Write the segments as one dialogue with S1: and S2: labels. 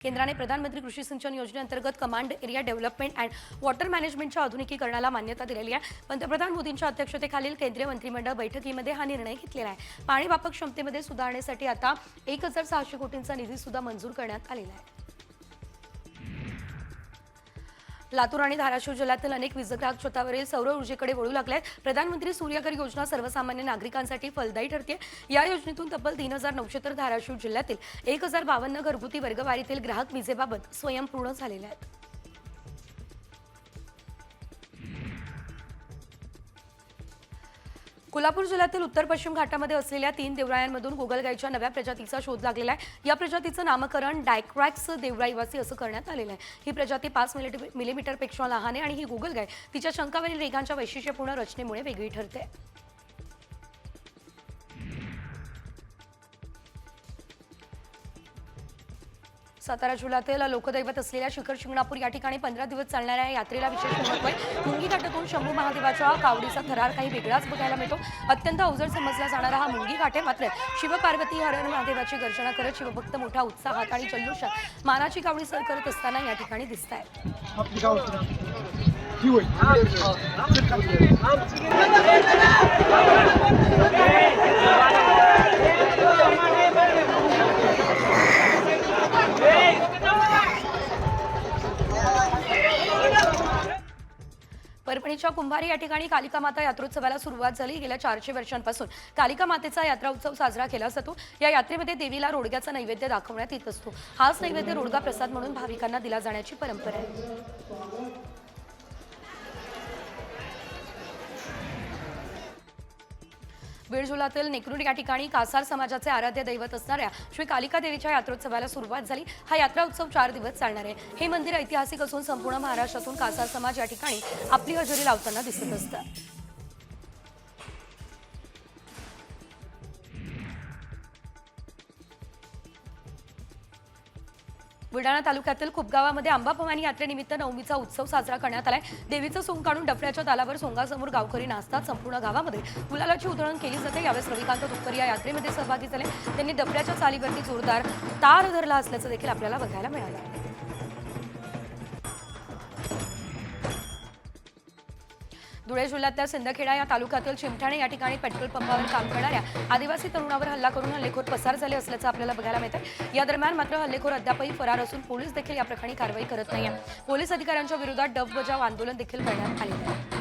S1: केंद्राने प्रधानमंत्री कृषी सिंचन योजनेअंतर्गत command area development and water मॅनेजमेंटच्या आधुनिकीकरणाला मान्यता दिलेली आहे. पंतप्रधान मोदींच्या अध्यक्षतेखालील केंद्रीय मंत्रिमंडळ बैठकीमध्ये हा निर्णय घेतलेला आहे. पाणी वापक क्षमतेमध्ये सुधारण्यासाठी आता एक हजार सहाशे कोटींचा निधी सुद्धा मंजूर करण्यात आलेला आहे. लातूर आणि धाराशिव जिल्ह्यातील अनेक वीजग्राहक छतावरील सौर ऊर्जेकडे वळू लागले आहेत प्रधानमंत्री सूर्यघर योजना सर्वसामान्य नागरिकांसाठी फलदायी ठरते. या योजनेतून तब्बल तीन हजार नऊशे तर धाराशिव जिल्ह्यातील एक हजार बावन्न घरगुती वर्गवारीतील ग्राहक विजेबाबत स्वयंपूर्ण झालेले आहेत. कोल्हापूर जिल्ह्यातील उत्तर पश्चिम घाटामध्ये असलेल्या तीन देवरायांमधून गोगलगाईच्या नव्या प्रजातीचा शोध लागलेला आहे. या प्रजातीचं नामकरण डायक्रॅक्स देवराईवासी असं करण्यात आलेलं आहे. ही प्रजाती पाच मिलिमीटरपेक्षा लहान आहे आणि ही गोगलगाय तिच्या शंकावरील रेगांच्या वैशिष्ट्यपूर्ण रचनेमुळे वेगळी ठरते. सातारा जिल्ह्यातील लोकदैवत असलेल्या शिखर शिंगणापूर या ठिकाणी पंधरा दिवस चालणाऱ्या या यात्रेला विशेष महत्त्व आहे. मुंगी घाटातून शंभू महादेवाच्या कावडीचा थरार काही वेगळाच बघायला मिळतो. अत्यंत अवजड समजला जाणारा हा मुंगी घाट आहे. मात्र शिवपार्वती हरण महादेवाची गर्जना करत शिवभक्त मोठ्या उत्साहात आणि जल्लोषात मानाची कावडी सर करत असताना या ठिकाणी दिसत आहे
S2: आपली गाव ही होय
S1: परभणीच्या कुंभारी या ठिकाणी कालिका माता यात्रोत्सवाला सुरुवात झाली. गेल्या चारशे वर्षांपासून कालिका मातेचा यात्रा उत्सव साजरा केला जातो. या यात्रेमध्ये देवीला रोडग्याचा नैवेद्य दाखवण्यात येत असतो. हाच नैवेद्य रोडगा प्रसाद म्हणून भाविकांना दिला जाण्याची परंपरा आहे. बीडजुलातील नेकरूड या ठिकाणी कासार समाजाचे आराध्य दैवत असणाऱ्या श्री कालिका देवीच्या यात्रोत्सवाला सुरुवात झाली. हा यात्रा उत्सव चार दिवस चालणार आहे. हे मंदिर ऐतिहासिक असून संपूर्ण महाराष्ट्रातून कासार समाज या ठिकाणी आपली हजेरी लावताना दिसत असतं. बुलढाणा तालुक्यातील खूप गावामध्ये आंबा भवानी यात्रेनिमित्त नवमीचा उत्सव साजरा करण्यात आलाय. देवीचं सोंग काढून डफड्याच्या तालावर सोंगासमोर गावकरी नाचतात. संपूर्ण गावामध्ये गुलालाची उधळण केली जाते. यावेळेस रविकांत तुपकर या यात्रेमध्ये सहभागी झाले. त्यांनी डफड्याच्या चालीवरती जोरदार तार धरला असल्याचं देखील आपल्याला बघायला मिळालं. धुळे जिल्ह्यातल्या सिंदखेडा या तालुक्यातील चिमठाणे या ठिकाणी पेट्रोल पंपावर काम करणाऱ्या आदिवासी तरुणावर हल्ला करून हल्लेखोर पसार झाले असल्याचं आपल्याला बघायला मिळतं या दरम्यान मात्र हल्लेखोर अद्यापही फरार असून पोलीस देखील या प्रकरणी कारवाई करत नाही पोलीस अधिकाऱ्यांच्या विरोधात डब बजाव आंदोलन देखील करण्यात आले आहे.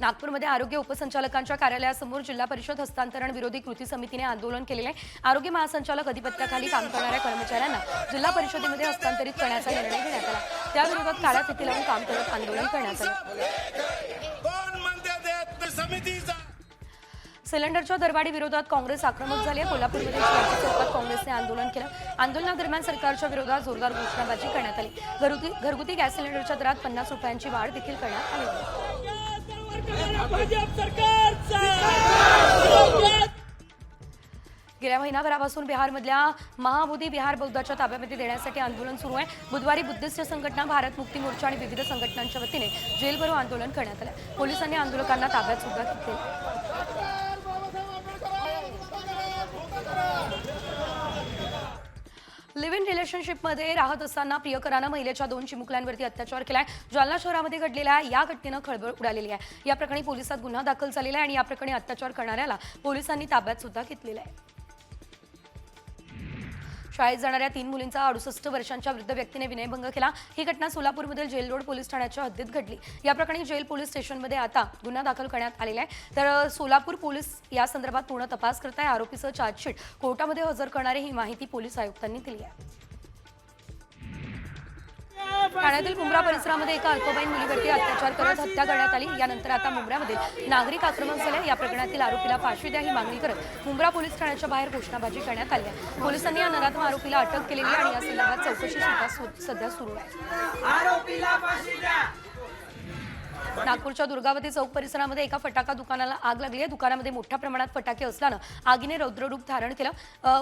S1: नागपूरमध्ये आरोग्य उपसंचालकांच्या कार्यालयासमोर जिल्हा परिषद हस्तांतरण विरोधी कृती समितीने आंदोलन केलेले आहे. आरोग्य महासंचालक अधिपत्याखाली काम करणाऱ्या कर्मचाऱ्यांना जिल्हा परिषदेमध्ये हस्तांतरित करण्याचा निर्णय घेण्यात आला. त्याविरोधात काळ्या फिती लावून काम करत आंदोलन करण्यात आलं. सिलेंडरच्या दरवाढी विरोधात काँग्रेस आक्रमक झाली आहे. कोल्हापूरमध्ये शिवाजी चौकात काँग्रेसने आंदोलन केलं. आंदोलनादरम्यान सरकारच्या विरोधात जोरदार घोषणाबाजी करण्यात आली. घरगुती घरगुती गॅस सिलेंडरच्या दरात पन्नास रुपयांची वाढ देखील करण्यात आली. आहे. गेल्या महिनाभरापासून बिहारमधल्या महाबोधी बिहार बौद्धाच्या ताब्यामध्ये देण्यासाठी आंदोलन सुरू आहे. बुधवारी बुद्धिस्ट संघटना भारत मुक्ती मोर्चा आणि विविध संघटनांच्या वतीने जेलभरो आंदोलन करण्यात आलं. पोलिसांनी आंदोलकांना ताब्यात सुद्धा घेतले लिव्ह इन रिलेशनशिपमध्ये राहत असताना प्रियकरानं महिलेच्या दोन चिमुकल्यांवरती अत्याचार केलाय. जालना शहरामध्ये घडलेल्या या घटनेनं खळबळ उडालेली आहे. या प्रकरणी पोलिसात गुन्हा दाखल झालेला आहे आणि या प्रकरणी अत्याचार करणाऱ्याला पोलिसांनी ताब्यात सुद्धा घेतलेला आहे. शाळेत जाणाऱ्या तीन मुलींचा अडुसष्ट वर्षांच्या वृद्ध व्यक्तीने विनयभंग केला. ही घटना सोलापूरमधील जेल रोड पोलीस ठाण्याच्या हद्दीत घडली. या प्रकरणी जेल पोलीस स्टेशनमध्ये आता गुन्हा दाखल करण्यात आलेला आहे. तर सोलापूर पोलीस या संदर्भात पूर्ण तपास करत आहे आरोपीचं चार्जशीट कोर्टामध्ये हजर करणारी ही माहिती पोलीस आयुक्तांनी दिली आहे. ठाण्यातील मुंब्रा परिसरामध्ये एका अल्पवयीन मुलीवरती अत्याचार करत हत्या करण्यात आली. यानंतर आता मुंब्र्यामध्ये नागरिक आक्रमक झाले. या प्रकरणातील आरोपीला फाशी द्या ही मागणी करत मुंब्रा पोलीस ठाण्याच्या बाहेर घोषणाबाजी करण्यात आली आहे. पोलिसांनी या नरात्म आरोपीला अटक केलेली आणि या संदर्भात चौकशी सुद्धा सध्या सुरू आहे. नागपूरच्या दुर्गावती चौक परिसरामध्ये एका फटाका दुकानाला आग लागली. आहे दुकानामध्ये मोठ्या प्रमाणात फटाके असल्यानं आगीने रौद्ररूप धारण केलं.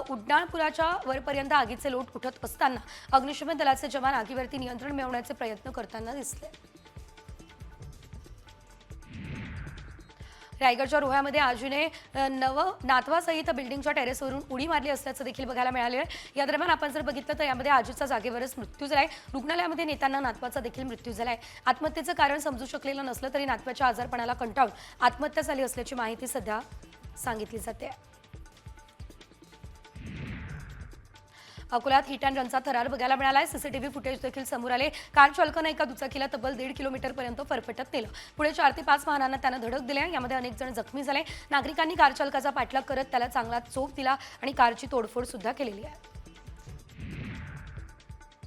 S1: उड्डाणपुराच्या वरपर्यंत आगीचे लोट उठत असताना अग्निशमन दलाचे जवान आगीवरती नियंत्रण मिळवण्याचे प्रयत्न करताना दिसले. रायगडच्या रोह्यामध्ये आजीने नव नातवासहित बिल्डिंगच्या टेरेसवरून उडी मारली असल्याचं देखील बघायला मिळाले आहे. या दरम्यान आपण जर बघितलं तर यामध्ये आजीचा जागेवरच मृत्यू झालाय. रुग्णालयामध्ये नेताना नातवाचा देखील मृत्यू झालाय. आत्महत्येचं कारण समजू शकलेलं नसलं तरी नातवाच्या आजारपणाला कंटाळून आत्महत्या झाली असल्याची माहिती सध्या सांगितली जाते. अकोल्यात हिट अँड रनचा थरार बघायला मिळाला आहे सीसीटीव्ही फुटेज देखील समोर आले. कार चालकानं एका दुचाकीला तब्बल दीड किलोमीटरपर्यंत फरफटत नेलं. पुढे चार ते पाच वाहनांना त्यानं धडक दिले यामध्ये अनेक जण जखमी झाले. नागरिकांनी कार चालकाचा पाठलाग करत त्याला चांगला चोप दिला आणि कारची तोडफोड सुद्धा केलेली आहे.